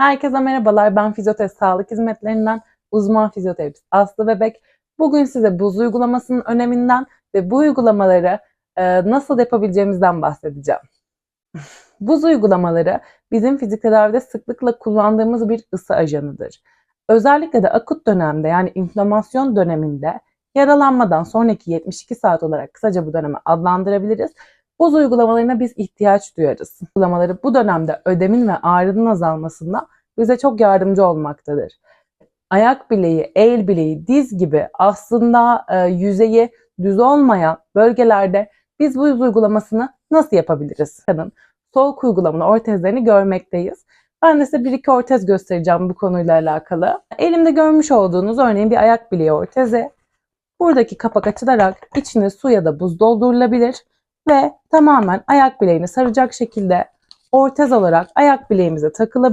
Herkese merhabalar. Ben fizyoterapi sağlık hizmetlerinden uzman fizyoterapist Aslı Bebek. Bugün size buz uygulamasının öneminden ve bu uygulamaları e, nasıl yapabileceğimizden bahsedeceğim. Buz uygulamaları bizim fizik tedavide sıklıkla kullandığımız bir ısı ajanıdır. Özellikle de akut dönemde yani inflamasyon döneminde yaralanmadan sonraki 72 saat olarak kısaca bu dönemi adlandırabiliriz. Buz uygulamalarına biz ihtiyaç duyarız. Uygulamaları bu dönemde ödemin ve ağrının azalmasında bize çok yardımcı olmaktadır. Ayak bileği, el bileği, diz gibi aslında e, yüzeyi düz olmayan bölgelerde biz bu uygulamasını nasıl yapabiliriz? Kadın soğuk uygulamalı ortezlerini görmekteyiz. Ben de size bir iki ortez göstereceğim bu konuyla alakalı. Elimde görmüş olduğunuz örneğin bir ayak bileği ortezi. Buradaki kapak açılarak içine su ya da buz doldurulabilir ve tamamen ayak bileğini saracak şekilde ortez olarak ayak bileğimize takılabilir.